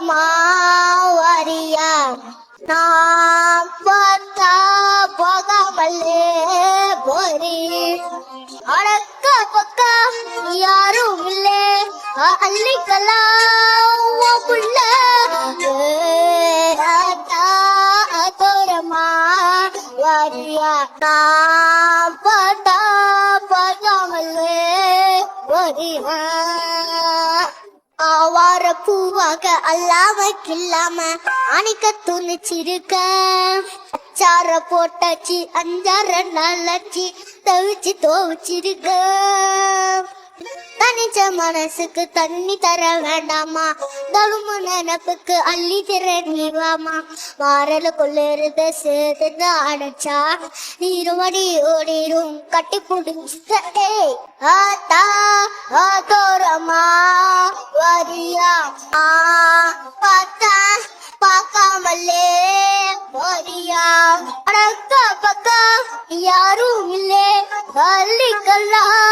மாவரிய நாம் பார்த்த போகாமல்லே போரி அடக்க பக்கம் யாரும் இல்லே. அள்ளிக்கலாம் புள்ள தோரமா வரியா? நாம் பார்த்த போகாமல்லே போரி ஆவார பூவாக அல்லாம கில்லாம அணிக்க துணிச்சிருக்க. அச்சார போட்டாச்சு அஞ்சார நல்லாச்சு தவிச்சு தோவிச்சிருக்க. தனிச்ச மனசுக்கு தண்ணி தர வேண்டாமா? தழும நினப்புக்கு அள்ளி திற நீவாமா? மாறல கொள்ளிருந்த சேர்த்து அடைச்சா நீருமடி ஓடிரும் கட்டி புடிச்சிட்ட ஆத்தா ஆ பார்த்தா பார்க்காமலே வரியா அடக்க பக்கம் யாரும் இல்லை. அள்ளிக்கலாம்